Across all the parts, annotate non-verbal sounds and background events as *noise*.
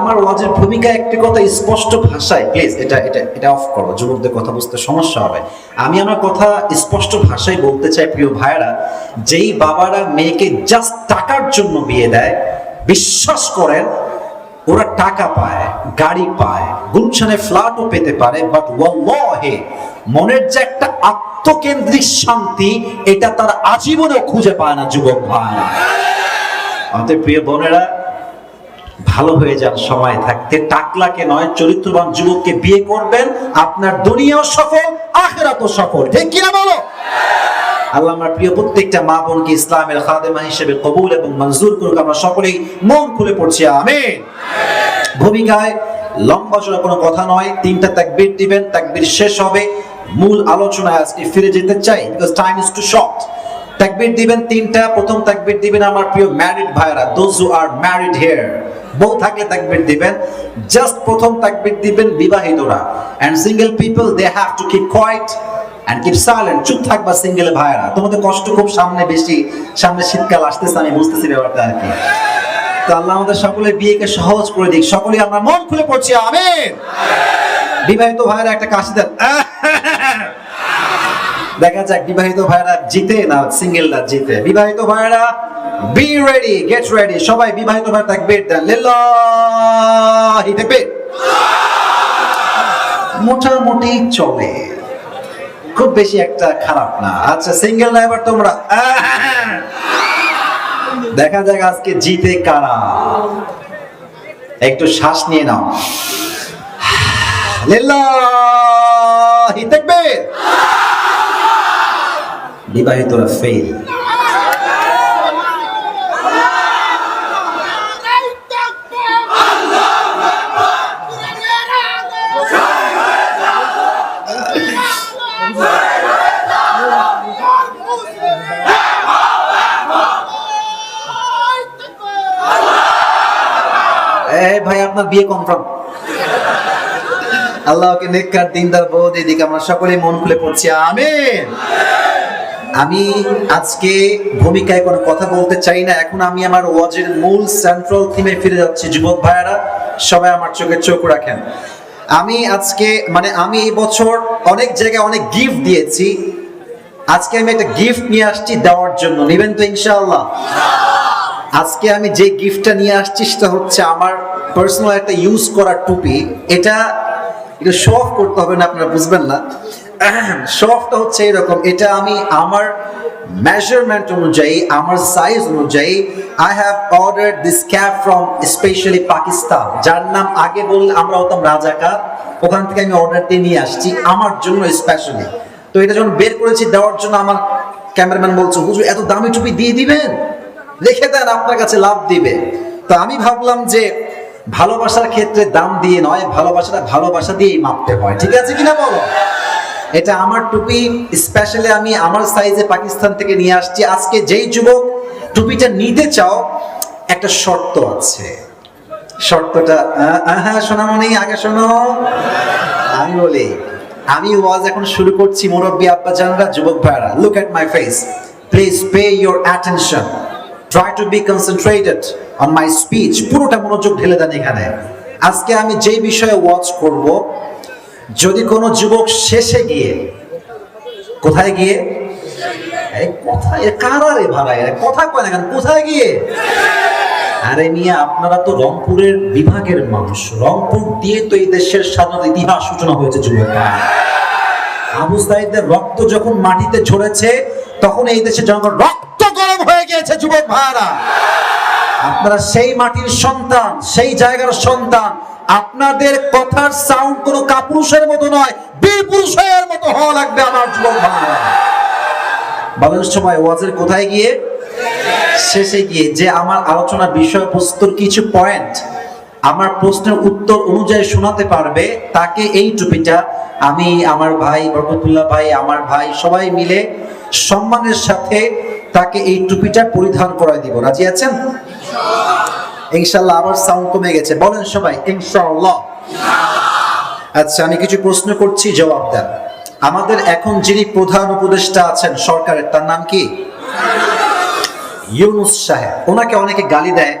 আমার ওয়াজের ভূমিকা একটি কথা স্পষ্ট ভাষায় প্লিজ এটা এটা এটা অফ করো, যুবকদের কথা বুঝতে সমস্যা হবে। আমি আমার কথা স্পষ্ট ভাষায় বলতে চাই, প্রিয় ভাইয়েরা, যেই বাবারা মেয়েকে জাস্ট টাকার জন্য বিয়ে দেয়, বিশ্বাস করেন, ওরা টাকা পায়, গাড়ি পায় গুলশানে ফ্ল্যাটও পেতে পারে বাট ওয়াল্লাহে মনের যে একটা আত্মকেন্দ্রিক শান্তি, এটা তার আজীবনে খুঁজে পায় না, যুবক ভাই অতএব প্রিয় বোনেরা ভালো হয়ে যান সময় থাকতে টাকলাকে নয়, চরিত্রবান যুবককে বিয়ে করবেন আপনার দুনিয়াও সফল, আখেরাতও সফল। ঠিক কিনা বলো? আল্লাহ আমার প্রিয় প্রত্যেকটা মা বোনকে ইসলামের খাদেমা হিসেবে কবুল এবং মঞ্জুর করুক। আমরা সকলেই মন খুলে পড়ছি ভূমিকায় লম্বা চড়া কোনো কথা নয়, তিনটা তাকবীর দিবেন, তাকবীর শেষ হবে। মূল আলোচনায় আজকে ফিরে যেতে চাই because time is too short দিবেন তিনটা, প্রথম তাকবীর দিবেন আমার প্রিয় ম্যারিড ভাইরা those who are married here বউ থাকলে তাকবীর দিবেন। জাস্ট প্রথম তাকবীর দিবেন বিবাহিতরা। And single people they have to keep quiet and keep silent চুপ থাকবা সিঙ্গেল ভাইরা তোমাদের কষ্ট খুব সামনে বেশি। সামনে শীতকাল আসতেছে, আমি বুঝতেছি ব্যাপারটা আর কি। তো আল্লাহ আমাদের সকলের বিয়েকে সহজ করে দিক। সকলে আমরা মন খুলে পড়ছি, আমিন। বিবাহিত ভাইরা একটা কাশি দেন। *laughs* দেখা যাক, বিবাহিত ভাইরা জিতে না সিঙ্গেলরা জিতে? বিবাহিত ভাইরা বি রেডি গেট রেডি সবাই বিবাহিত ভাই তাকবীর দেন মোটামুটি চলে। খুব বেশি একটা খারাপ না। আচ্ছা সিঙ্গেল না, এবার তোমরা। দেখা যাক আজকে জিতে কারা। একটু শ্বাস নিয়ে নাও। লিল্লাহি তাকবীর বিবাহিতরা ফেল ভাই, আপনার বিয়ে কনফার্ম আল্লাহকে নেককার, দিনদার, বউ, দিদিক আমরা সকলে মন খুলে পড়ছি, আমিন। আমি আজকে ভূমিকায় কোনো কথা বলতে চাই না। এখন আমি আমার ওয়াজের মূল সেন্ট্রাল থিমে ফিরে যাচ্ছি। যুবক ভাইয়ারা, সবাই আমার চোখে চোখ রাখেন। আমি আজকে মানে আমি এই বছর অনেক জায়গায় অনেক গিফট দিয়েছি। আজকে আমি একটা গিফট নিয়ে আসছি দেওয়ার জন্য। নেবেন তো ইনশাআল্লাহ? আজকে আমি যে গিফটটা নিয়ে আসছি সেটা হচ্ছে আমার পার্সোনাল একটা ইউজ করা টুপি। এটা এটা শো অফ করতে হবে না, আপনারা বুঝবেন না। শো অফটা হচ্ছে এরকম, এটা আমি আমার মেজারমেন্ট অনুযায়ী, আমার সাইজ অনুযায়ী I have order this cap from specially Pakistan যার নাম আগে বললে আমরা হতাম রাজাকার, ওখান থেকে আমি অর্ডার দিয়ে নিয়ে আসছি, আমার জন্য স্পেশালি তো এটা যখন বের করেছি, দেওয়ার জন্য আমার ক্যামেরাম্যান বলছে, হুজুর, এত দামি টুপি দিয়ে দিবেন? রেখে দেন, আপনার কাছে লাভ দিবে। তো আমি ভাবলাম যে ভালোবাসার ক্ষেত্রে দাম দিয়ে নয়, ভালোবাসাটা ভালোবাসা দিয়েই মাপতে হয়, ঠিক আছে কিনা বলো? এটা আমার টুপি স্পেশালি আমি আমার সাইজে পাকিস্তান থেকে নিয়ে আসছি। আজকে যেই যুবক টুপিটা নিতে চাও, একটা শর্ত আছে। শর্তটা হ্যাঁ সোনামণি, আগে শোনো। আমি বলি, আমি ওয়াজ এখন শুরু করছি, মুরব্বী আব্বা জানরা যুবক ভাইরা look at my face please pay your attention try to be concentrated on my speech পুরোটা মনোযোগ ঢেলে দেন এখানে। আজকে আমি যেই বিষয়ে ওয়াচ করব যদি কোনো যুবক শেষে গিয়ে, কোথায় গিয়ে? কোথায়? কারা রে কথা কোথায় গিয়ে? আরে মিয়া, আপনারা তো রংপুরের বিভাগের মানুষ। রংপুর দিয়ে তো এই দেশের ইতিহাস সূচনা হয়েছে রক্ত যখন মাটিতে ঝরেছে, তখন এই দেশের জনগণ রক্ত গরম হয়ে গিয়েছে, যুবক ভাইরা। আপনারা সেই মাটির সন্তান, সেই জায়গার সন্তান আপনাদের কথার সাউন্ড কোনো কাপুরুষের মতো নয় বীর পুরুষের মতো হওয়া লাগবে আমার যুবক ভাইরা বলার সময় ওয়াজের কোথায় গিয়ে? শেষে গিয়ে যে আমার আলোচনার বিষয়বস্তুর কিছু পয়েন্ট আমার প্রশ্নের উত্তর অনুযায়ী শোনাতে পারবে, তাকে এই টুপিটা আমি, আমার ভাই, বরকতুল্লাহ ভাই, আমার ভাই সবাই মিলে সম্মানের সাথে তাকে এই টুপিটা পরিধান করায় দিব। রাজি আছেন? ইনশাল্লাহ আবার সাউন্ড কমে গেছে। বলেন সবাই, ইনশাআল্লাহ। আচ্ছা আমি কিছু প্রশ্ন করছি, জবাব দেন। আমাদের এখন যিনি প্রধান উপদেষ্টা আছেন সরকারের, তার নাম কি? ইউনুস সাহেব। ওনাকে অনেকে গালি দেয়,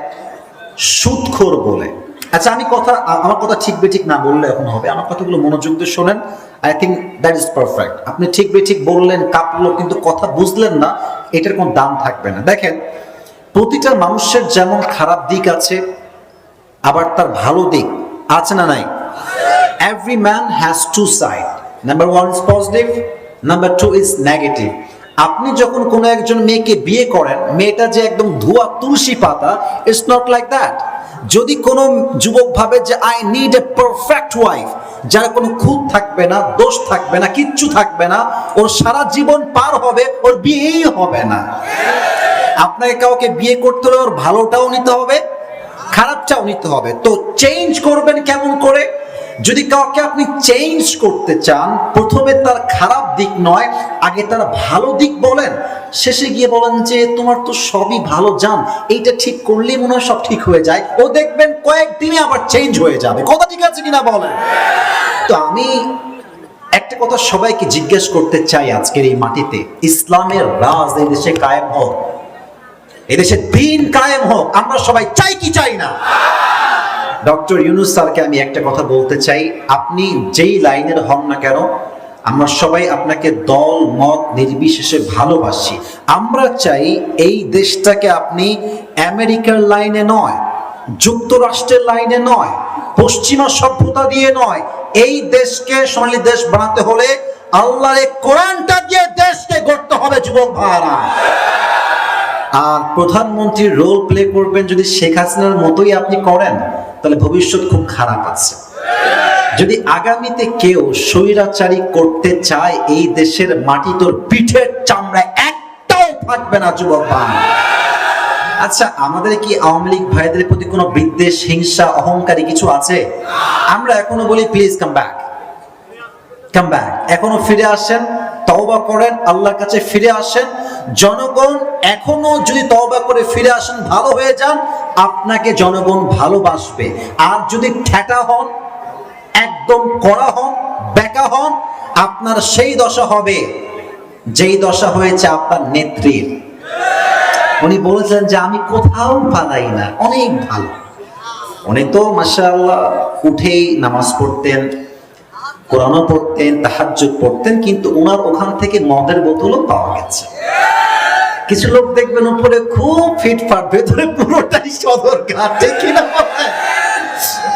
সুদখোর বলে। আচ্ছা আমি কথা আমার কথা ঠিক বে ঠিক না বললে এখন হবে। আমার কথাগুলো মনোযোগ দিয়ে শোনেন। I think that is perfect আপনি ঠিক বে ঠিক বললেন, কাঁপলো, কিন্তু কথা বুঝলেন না, এটার কোনো দাম থাকবে না। দেখেন প্রতিটা মানুষের যেমন খারাপ দিক আছে, আবার তার ভালো দিক আছে না নাই? Every man has two side number one is positive, number two is negative. আপনি যখন কোনো একজন মেয়েকে বিয়ে করেন, মেয়েটা যে একদম ধোয়া তুলসী পাতা ইটস নট লাইক দ্যাট যদি কোনো যুবক ভাবে যে I need a perfect wife যার কোনো খুঁত থাকবে না, দোষ থাকবে না, কিচ্ছু থাকবে না, ওর সারা জীবন পার হবে, ওর বিয়েই হবে না। আপনাকে কাউকে বিয়ে করতে হলে ওর ভালোটাও নিতে হবে, খারাপটাও নিতে হবে। তো চেঞ্জ করবেন কেমন করে? যদি কাউকে আপনি চেঞ্জ করতে চান, প্রথমে তার খারাপ দিক নয়, আগে তার ভালো দিক বলেন। শেষে গিয়ে বলেন যে, তোমার তো সবই ভালো, জান। এইটা ঠিক করলেই মনে হয় সব ঠিক হয়ে যায়। ও দেখবেন কয়েকদিনে আবার চেঞ্জ হয়ে যাবে। কথা ঠিক আছে কিনা বলেন? তো আমি একটা কথা সবাইকে জিজ্ঞেস করতে চাই আজকের এই মাটিতে। ইসলামের রাজ এই দেশে কায়েম হোক। এদেশে দিন কায়েম হোক, আমরা সবাই চাই কি চাই না। ডক্টর ইউনুস স্যারকে আমি একটা কথা বলতে চাই, আপনি যেই লাইনের হন না কেন, আমরা সবাই আপনাকে দল, মত নির্বিশেষে ভালোবাসি। আমরা চাই এই দেশটাকে আপনি আমেরিকার লাইনে নয়, যুক্তরাষ্ট্রের লাইনে নয়, পশ্চিমা সভ্যতা দিয়ে নয়, এই দেশকে সোনালী দেশ বানাতে হলে আল্লাহর কোরআনটা দিয়ে দেশকে গড়তে হবে, যুবক ভাড়া আর প্রধানমন্ত্রীর রোল প্লে করবেন যদি শেখ হাসিনার মতোই আপনি করেন, তাহলে ভবিষ্যৎ খুব খারাপ আছে। যদি আগামীতে কেউ স্বৈরাচারী করতে চায়, এই দেশের মাটি তোর পিঠের চামড়া একটাও থাকবে না, যুবক আচ্ছা আমাদের কি আওয়ামী লীগ ভাইদের প্রতি কোনো বিদ্বেষ, হিংসা, অহংকারী কিছু আছে? আমরা এখনও বলি please come back come back এখনও ফিরে আসেন, তওবা করেন, আল্লাহর কাছে ফিরে আসেন জনগণ এখনও যদি তওবা করে ফিরে আসেন, ভালো হয়ে যান, আপনাকে জনগণ ভালোবাসবে। আর যদি ঠেটা হন, একদম কড়া হন, বেকা হন, আপনার সেই দশা হবে, যেই দশা হয়েছে আপনার নেত্রীর। উনি বলেছেন যে, আমি কোথাও পালাই না, অনেক ভালো। উনি তো, মাশাআল্লাহ, উঠেই নামাজ পড়তেন। কোরআনও পড়তেন, তাহাজ্জুদ পড়তেন, কিন্তু ওনার ওখান থেকে মদের বোতলও পাওয়া গেছে। কিছু লোক দেখবেন উপরে খুব ফিটফাট ভেতরে পুরোটাই সদর ঘাটে কিনা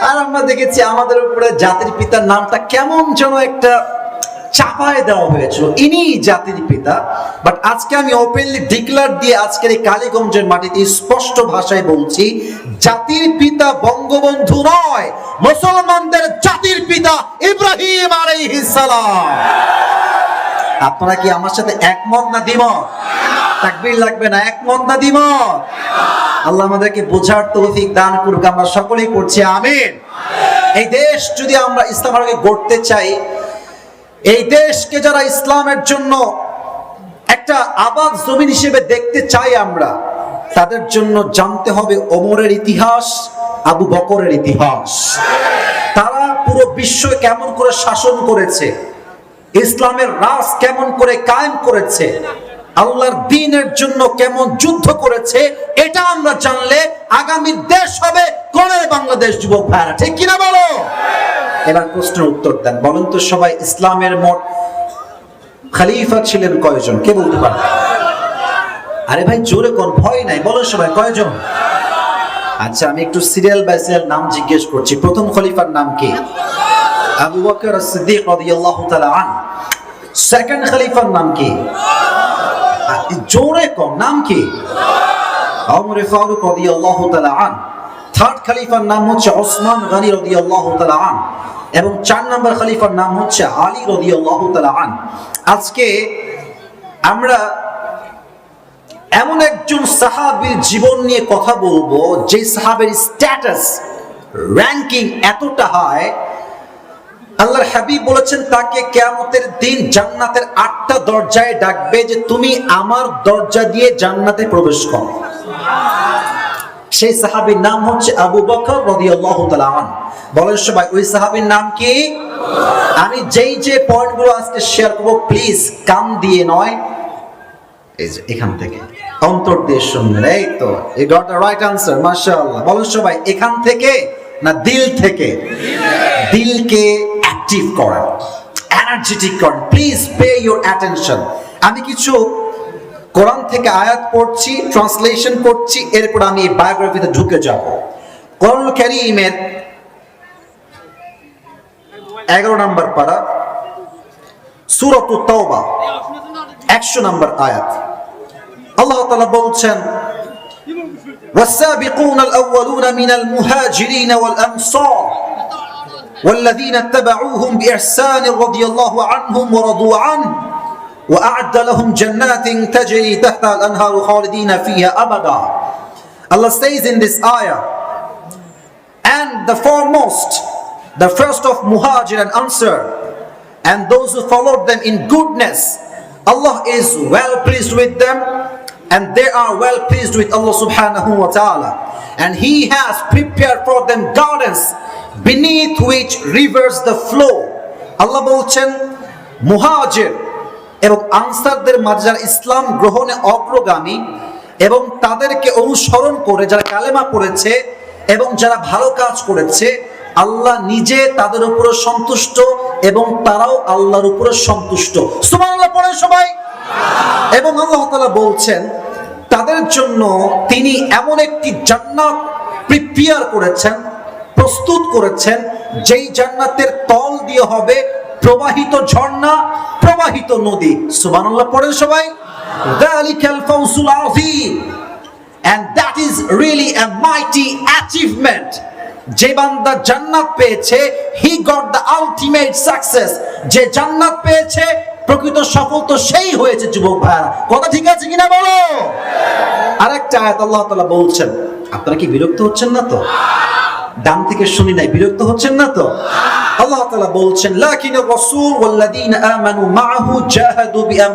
আর আমরা দেখেছি আমাদের উপরে জাতির পিতার নামটা কেমন যেন একটা চাপায় দেওয়া হয়েছিল। ইনি জাতির পিতা। বাট আজকে আমি ওপেনলি ডিক্লার দিয়ে আজকের এই কালীগঞ্জের মাটিতে স্পষ্ট ভাষায় বলছি, জাতির পিতা বঙ্গবন্ধু নয়, মুসলমানদের জাতির পিতা ইব্রাহিম আলাইহিস সালাম। আপনারা কি আমার সাথে একমত না দ্বিমত? তাকবীর লাগবে না, একমত না দ্বিমত? আল্লাহ আমাদেরকে বোঝার তৌফিক দান করুক, আমরা সকলেই করছি, আমিন। এই দেশ যদি আমরা ইসলামকে গড়তে চাই এই দেশকে যারা ইসলামের জন্য একটা আবাদ জমিন হিসেবে দেখতে চাই আমরা, তাদের জন্য জানতে হবে ওমরের ইতিহাস, আবু বকরের ইতিহাস। তারা পুরো বিশ্ব কেমন করে শাসন করেছে, ইসলামের রাজ কেমন করে কায়েম করেছে, আল্লাহর দিনের জন্য কেমন যুদ্ধ করেছে, এটা আমরা জানলে আগামী দেশ হবে কোনের বাংলাদেশ, যুবক ভাইরা ঠিক কিনা বলো? এবার প্রশ্নের উত্তর দেন। বলেন তো সবাই, ইসলামের মোট খলিফা ছিলেন কয়জন? কে বলতে পারবে আরে ভাই, জোরে কোন? ভয় নাই। বলো সবাই, কয়জন? আচ্ছা আমি একটু সিরিয়াল বাই সিরিয়াল নাম জিজ্ঞেস করছি। প্রথম খলিফার নাম কি? আবু বকর সিদ্দিক রাদিয়াল্লাহু তাআলা আন সেকেন্ড খলিফার নাম কি? জোরে কম নাম কি? ওমর ফারুক রাদিয়াল্লাহু তাআলা আন থার্ড খলিফার নাম হচ্ছে ওসমান গনি রাদিয়াল্লাহু তাআলা আন এবং চার নম্বর খলিফার নাম হচ্ছে আলী তাআলা আন। আজকে আমরা এমন একজন সাহাবীর জীবন নিয়ে কথা বলব, যে সাহাবের স্ট্যাটাস র্যাঙ্কিং এতটা হয় আল্লাহর হাবিব বলেছেন, তাকে কেয়ামতের দিন জান্নাতের আটটা দরজায় ডাকবে যে, তুমি আমার দরজা দিয়ে জান্নাতে প্রবেশ করো। সেই সাহাবীর নাম হচ্ছে আবু বকর রাদিয়াল্লাহু তাআলা আন বলেন সবাই, ওই সাহাবীর নাম কি? আমি যেই যে পয়েন্টগুলো আজকে শেয়ার করব প্লিজ কাম দিয়ে নয়, এই যে এখান থেকে, অন্তর দিয়ে শুনবেন। এই তো এই গট দ্য রাইট আনসার মাশাআল্লাহ। বলেন সবাই, এখান থেকে না দিল থেকে? দিলকে অ্যাক্টিভ করেন এনার্জেটিক করেন। প্লিজ পে ইউর অ্যাটেনশন আমি কিছু কোরআন থেকে আয়াত পড়ছি ট্রান্সলেশন করছি এরপর আমি এই বায়োগ্রাফিতে ঢুকে যাব কোরআন ক্যারিমের এগারো নম্বর পারা সুরত তওবা একশো নম্বর আয়াত আল্লাহ তাআলা বলছেন والسابقون الأولون من المهاجرين والأنصار والذين اتبعوهم بإحسان رضي الله عنهم ورضوا عنه وأعد لهم جنات تجري تحتها الأنهار خالدين فيها أبدا Allah says in this ayah and the foremost the first of Muhajir and Ansar and those who followed them in goodness Allah is well pleased with them and they are well pleased with Allah subhanahu wa ta'ala and he has prepared for them gardens beneath which rivers the flow Allah বলছেন মুহাজির এবং আনসারদের মাঝে যারা ইসলাম গ্রহণে অগ্রগামী এবং তাদেরকে অনুসরণ করে যারা কালেমা পড়েছে এবং যারা ভালো কাজ করেছে, আল্লাহ নিজে তাদের উপরে সন্তুষ্ট এবং তারাও আল্লাহর উপরে সন্তুষ্ট। পড়ে সবাই? এবং আল্লাহ তাআলা বলছেন, তাদের জন্য তিনি এমন একটি জান্নাত প্রিপেয়ার করেছেন, প্রস্তুত করেছেন, যেই জান্নাতের তল দিয়ে হবে প্রবাহিত ঝর্ণা প্রবাহিত নদী। সুবহানাল্লাহ, পড়েন সবাই? যালিকাল ফাউজুল আযীম। And that is really a mighty achievement যে বান্দা জান্নাত পেয়েছে he got the ultimate success যে জান্নাত পেয়েছে, প্রকৃত সফল তো সেই হয়েছে, যুবক ভাইরা কথা ঠিক আছে কিনা বলো? আরেকটা আয়াত আল্লাহ তাআলা বলছেন। আপনারা কি বিরক্ত হচ্ছেন না তো? ডান থেকে শুনি নাই, বিরক্ত হচ্ছেন না তো? আল্লাহ তাআলা বলছেন, লাকিন রাসূল ওয়াল্লাযীনা আমানু